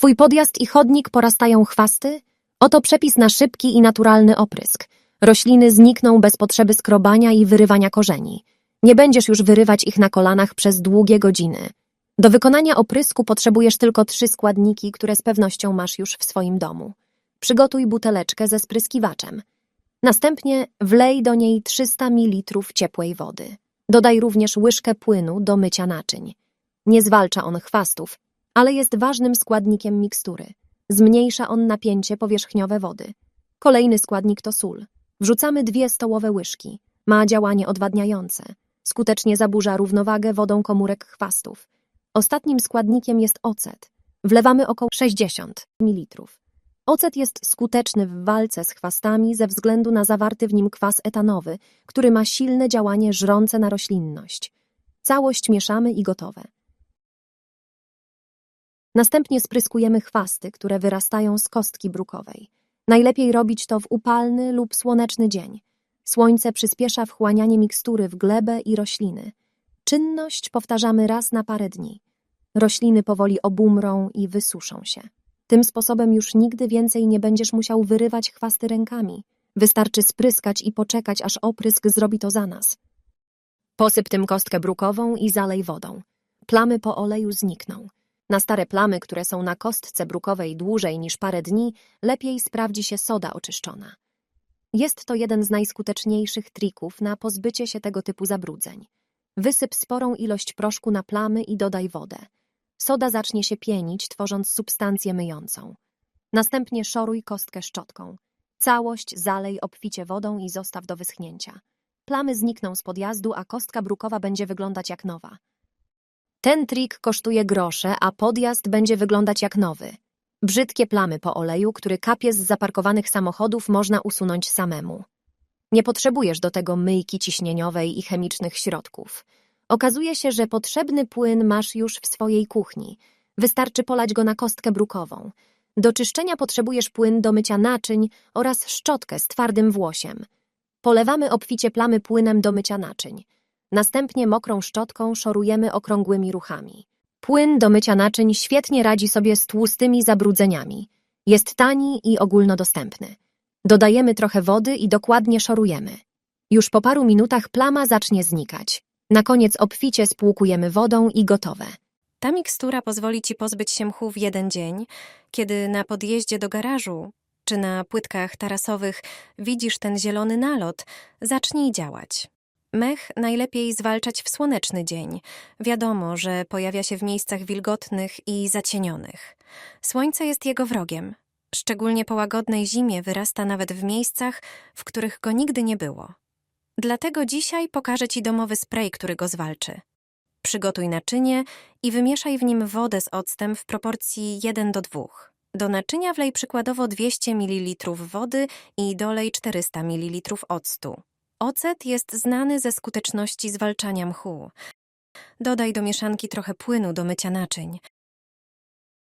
Twój podjazd i chodnik porastają chwasty? Oto przepis na szybki i naturalny oprysk. Rośliny znikną bez potrzeby skrobania i wyrywania korzeni. Nie będziesz już wyrywać ich na kolanach przez długie godziny. Do wykonania oprysku potrzebujesz tylko trzy składniki, które z pewnością masz już w swoim domu. Przygotuj buteleczkę ze spryskiwaczem. Następnie wlej do niej 300 ml ciepłej wody. Dodaj również łyżkę płynu do mycia naczyń. Nie zwalcza on chwastów, ale jest ważnym składnikiem mikstury. Zmniejsza on napięcie powierzchniowe wody. Kolejny składnik to sól. Wrzucamy dwie stołowe łyżki. Ma działanie odwadniające. Skutecznie zaburza równowagę wodą komórek chwastów. Ostatnim składnikiem jest ocet. Wlewamy około 60 ml. Ocet jest skuteczny w walce z chwastami ze względu na zawarty w nim kwas etanowy, który ma silne działanie żrące na roślinność. Całość mieszamy i gotowe. Następnie spryskujemy chwasty, które wyrastają z kostki brukowej. Najlepiej robić to w upalny lub słoneczny dzień. Słońce przyspiesza wchłanianie mikstury w glebę i rośliny. Czynność powtarzamy raz na parę dni. Rośliny powoli obumrą i wysuszą się. Tym sposobem już nigdy więcej nie będziesz musiał wyrywać chwasty rękami. Wystarczy spryskać i poczekać, aż oprysk zrobi to za nas. Posyp tym kostkę brukową i zalej wodą. Plamy po oleju znikną. Na stare plamy, które są na kostce brukowej dłużej niż parę dni, lepiej sprawdzi się soda oczyszczona. Jest to jeden z najskuteczniejszych trików na pozbycie się tego typu zabrudzeń. Wysyp sporą ilość proszku na plamy i dodaj wodę. Soda zacznie się pienić, tworząc substancję myjącą. Następnie szoruj kostkę szczotką. Całość zalej obficie wodą i zostaw do wyschnięcia. Plamy znikną z podjazdu, a kostka brukowa będzie wyglądać jak nowa. Ten trik kosztuje grosze, a podjazd będzie wyglądać jak nowy. Brzydkie plamy po oleju, który kapie z zaparkowanych samochodów, można usunąć samemu. Nie potrzebujesz do tego myjki ciśnieniowej i chemicznych środków. Okazuje się, że potrzebny płyn masz już w swojej kuchni. Wystarczy polać go na kostkę brukową. Do czyszczenia potrzebujesz płyn do mycia naczyń oraz szczotkę z twardym włosiem. Polewamy obficie plamy płynem do mycia naczyń. Następnie mokrą szczotką szorujemy okrągłymi ruchami. Płyn do mycia naczyń świetnie radzi sobie z tłustymi zabrudzeniami. Jest tani i ogólnodostępny. Dodajemy trochę wody i dokładnie szorujemy. Już po paru minutach plama zacznie znikać. Na koniec obficie spłukujemy wodą i gotowe. Ta mikstura pozwoli ci pozbyć się mchu w jeden dzień, kiedy na podjeździe do garażu czy na płytkach tarasowych widzisz ten zielony nalot, zacznij działać. Mech najlepiej zwalczać w słoneczny dzień. Wiadomo, że pojawia się w miejscach wilgotnych i zacienionych. Słońce jest jego wrogiem. Szczególnie po łagodnej zimie wyrasta nawet w miejscach, w których go nigdy nie było. Dlatego dzisiaj pokażę ci domowy spray, który go zwalczy. Przygotuj naczynie i wymieszaj w nim wodę z octem w proporcji 1 do 2. Do naczynia wlej przykładowo 200 ml wody i dolej 400 ml octu. Ocet jest znany ze skuteczności zwalczania mchu. Dodaj do mieszanki trochę płynu do mycia naczyń.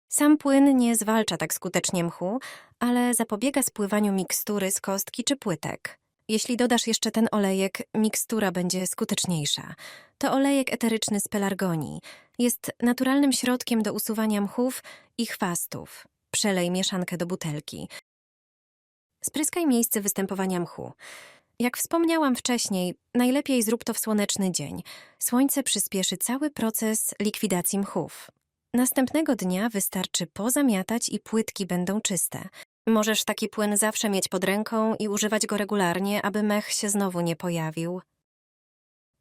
Sam płyn nie zwalcza tak skutecznie mchu, ale zapobiega spływaniu mikstury z kostki czy płytek. Jeśli dodasz jeszcze ten olejek, mikstura będzie skuteczniejsza. To olejek eteryczny z pelargonii. Jest naturalnym środkiem do usuwania mchów i chwastów. Przelej mieszankę do butelki. Spryskaj miejsce występowania mchu. Jak wspomniałam wcześniej, najlepiej zrób to w słoneczny dzień. Słońce przyspieszy cały proces likwidacji mchów. Następnego dnia wystarczy pozamiatać i płytki będą czyste. Możesz taki płyn zawsze mieć pod ręką i używać go regularnie, aby mech się znowu nie pojawił.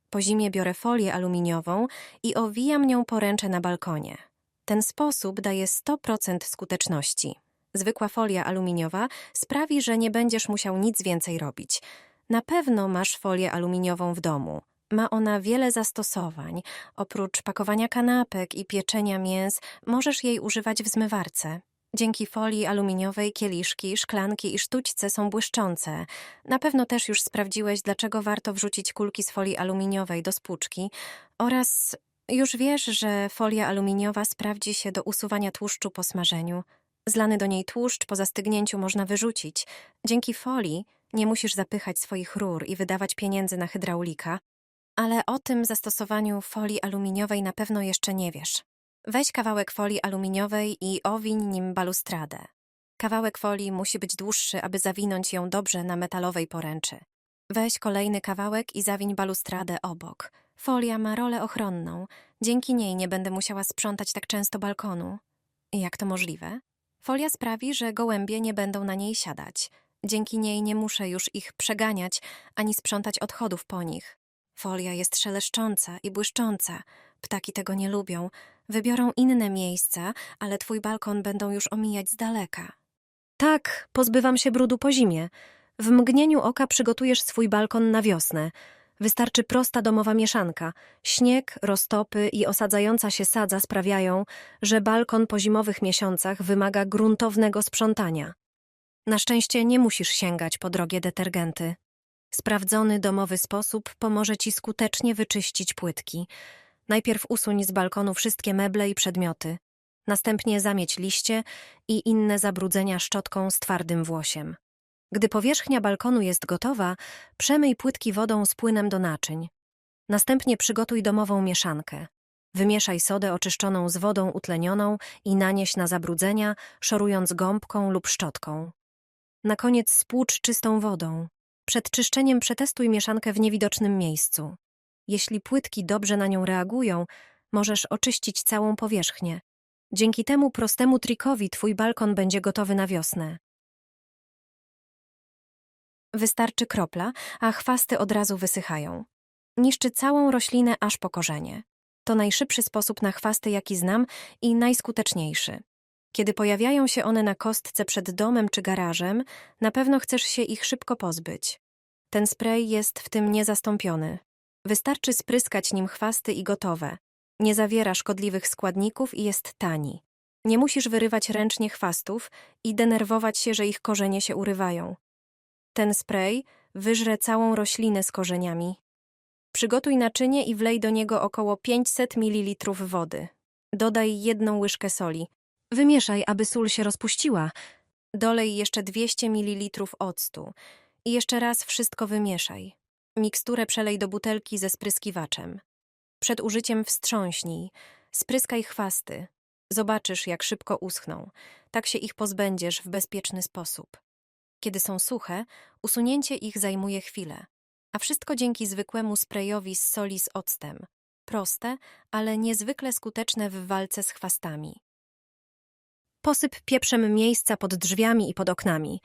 Po zimie biorę folię aluminiową i owijam nią poręcze na balkonie. Ten sposób daje 100% skuteczności. Zwykła folia aluminiowa sprawi, że nie będziesz musiał nic więcej robić. Na pewno masz folię aluminiową w domu. Ma ona wiele zastosowań. Oprócz pakowania kanapek i pieczenia mięs, możesz jej używać w zmywarce. Dzięki folii aluminiowej kieliszki, szklanki i sztućce są błyszczące. Na pewno też już sprawdziłeś, dlaczego warto wrzucić kulki z folii aluminiowej do spłuczki oraz już wiesz, że folia aluminiowa sprawdzi się do usuwania tłuszczu po smażeniu. Zlany do niej tłuszcz po zastygnięciu można wyrzucić. Dzięki folii nie musisz zapychać swoich rur i wydawać pieniędzy na hydraulika. Ale o tym zastosowaniu folii aluminiowej na pewno jeszcze nie wiesz. Weź kawałek folii aluminiowej i owiń nim balustradę. Kawałek folii musi być dłuższy, aby zawinąć ją dobrze na metalowej poręczy. Weź kolejny kawałek i zawiń balustradę obok. Folia ma rolę ochronną. Dzięki niej nie będę musiała sprzątać tak często balkonu. Jak to możliwe? Folia sprawi, że gołębie nie będą na niej siadać. Dzięki niej nie muszę już ich przeganiać ani sprzątać odchodów po nich. Folia jest szeleszcząca i błyszcząca. Ptaki tego nie lubią. Wybiorą inne miejsca, ale twój balkon będą już omijać z daleka. Tak, pozbywam się brudu po zimie. W mgnieniu oka przygotujesz swój balkon na wiosnę. Wystarczy prosta domowa mieszanka. Śnieg, roztopy i osadzająca się sadza sprawiają, że balkon po zimowych miesiącach wymaga gruntownego sprzątania. Na szczęście nie musisz sięgać po drogie detergenty. Sprawdzony domowy sposób pomoże ci skutecznie wyczyścić płytki. Najpierw usuń z balkonu wszystkie meble i przedmioty. Następnie zamieć liście i inne zabrudzenia szczotką z twardym włosiem. Gdy powierzchnia balkonu jest gotowa, przemyj płytki wodą z płynem do naczyń. Następnie przygotuj domową mieszankę. Wymieszaj sodę oczyszczoną z wodą utlenioną i nanieś na zabrudzenia, szorując gąbką lub szczotką. Na koniec spłucz czystą wodą. Przed czyszczeniem przetestuj mieszankę w niewidocznym miejscu. Jeśli płytki dobrze na nią reagują, możesz oczyścić całą powierzchnię. Dzięki temu prostemu trikowi twój balkon będzie gotowy na wiosnę. Wystarczy kropla, a chwasty od razu wysychają. Niszczy całą roślinę aż po korzenie. To najszybszy sposób na chwasty, jaki znam i najskuteczniejszy. Kiedy pojawiają się one na kostce przed domem czy garażem, na pewno chcesz się ich szybko pozbyć. Ten spray jest w tym niezastąpiony. Wystarczy spryskać nim chwasty i gotowe. Nie zawiera szkodliwych składników i jest tani. Nie musisz wyrywać ręcznie chwastów i denerwować się, że ich korzenie się urywają. Ten spray wyżre całą roślinę z korzeniami. Przygotuj naczynie i wlej do niego około 500 ml wody. Dodaj jedną łyżkę soli. Wymieszaj, aby sól się rozpuściła. Dolej jeszcze 200 ml octu. I jeszcze raz wszystko wymieszaj. Miksturę przelej do butelki ze spryskiwaczem. Przed użyciem wstrząśnij. Spryskaj chwasty. Zobaczysz, jak szybko uschną. Tak się ich pozbędziesz w bezpieczny sposób. Kiedy są suche, usunięcie ich zajmuje chwilę. A wszystko dzięki zwykłemu sprayowi z soli z octem. Proste, ale niezwykle skuteczne w walce z chwastami. Posyp pieprzem miejsca pod drzwiami i pod oknami.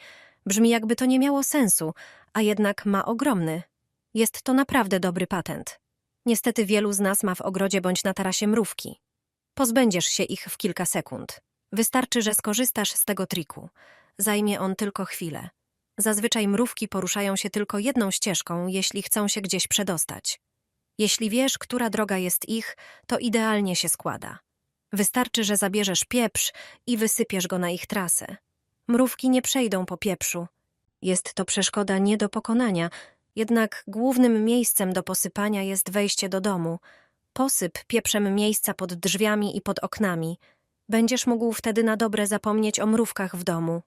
Brzmi jakby to nie miało sensu, a jednak ma ogromny. Jest to naprawdę dobry patent. Niestety wielu z nas ma w ogrodzie bądź na tarasie mrówki. Pozbędziesz się ich w kilka sekund. Wystarczy, że skorzystasz z tego triku. Zajmie on tylko chwilę. Zazwyczaj mrówki poruszają się tylko jedną ścieżką, jeśli chcą się gdzieś przedostać. Jeśli wiesz, która droga jest ich, to idealnie się składa. Wystarczy, że zabierzesz pieprz i wysypiesz go na ich trasę. Mrówki nie przejdą po pieprzu. Jest to przeszkoda nie do pokonania, jednak głównym miejscem do posypania jest wejście do domu. Posyp pieprzem miejsca pod drzwiami i pod oknami. Będziesz mógł wtedy na dobre zapomnieć o mrówkach w domu.